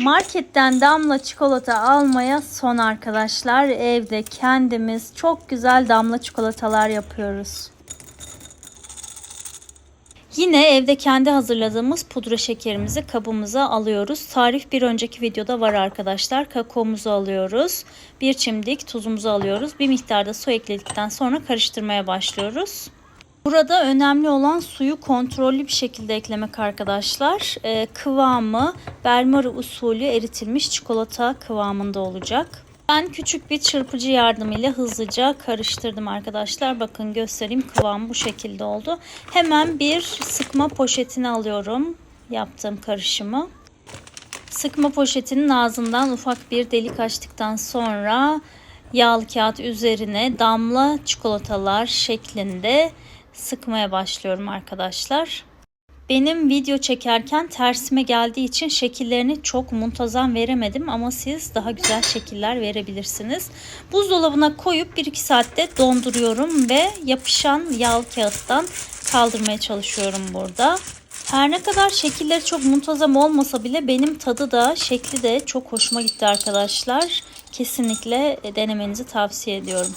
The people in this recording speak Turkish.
Marketten damla çikolata almaya son arkadaşlar. Evde kendimiz çok güzel damla çikolatalar yapıyoruz. Yine evde kendi hazırladığımız pudra şekerimizi kabımıza alıyoruz. Tarif bir önceki videoda var arkadaşlar. Kakaomuzu alıyoruz. Bir çimdik tuzumuzu alıyoruz. Bir miktarda su ekledikten sonra karıştırmaya başlıyoruz. Burada önemli olan suyu kontrollü bir şekilde eklemek arkadaşlar. Ee, kıvamı Bermari usulü eritilmiş çikolata kıvamında olacak. Ben küçük bir çırpıcı yardımıyla hızlıca karıştırdım arkadaşlar. Bakın göstereyim kıvam bu şekilde oldu. Hemen bir sıkma poşetini alıyorum yaptığım karışımı. Sıkma poşetinin ağzından ufak bir delik açtıktan sonra yağlı kağıt üzerine damla çikolatalar şeklinde sıkmaya başlıyorum arkadaşlar. Benim video çekerken tersime geldiği için şekillerini çok muntazam veremedim ama siz daha güzel şekiller verebilirsiniz. Buzdolabına koyup 1-2 saatte donduruyorum ve yapışan yağlı kağıttan kaldırmaya çalışıyorum burada. Her ne kadar şekilleri çok muntazam olmasa bile benim tadı da şekli de çok hoşuma gitti arkadaşlar. Kesinlikle denemenizi tavsiye ediyorum.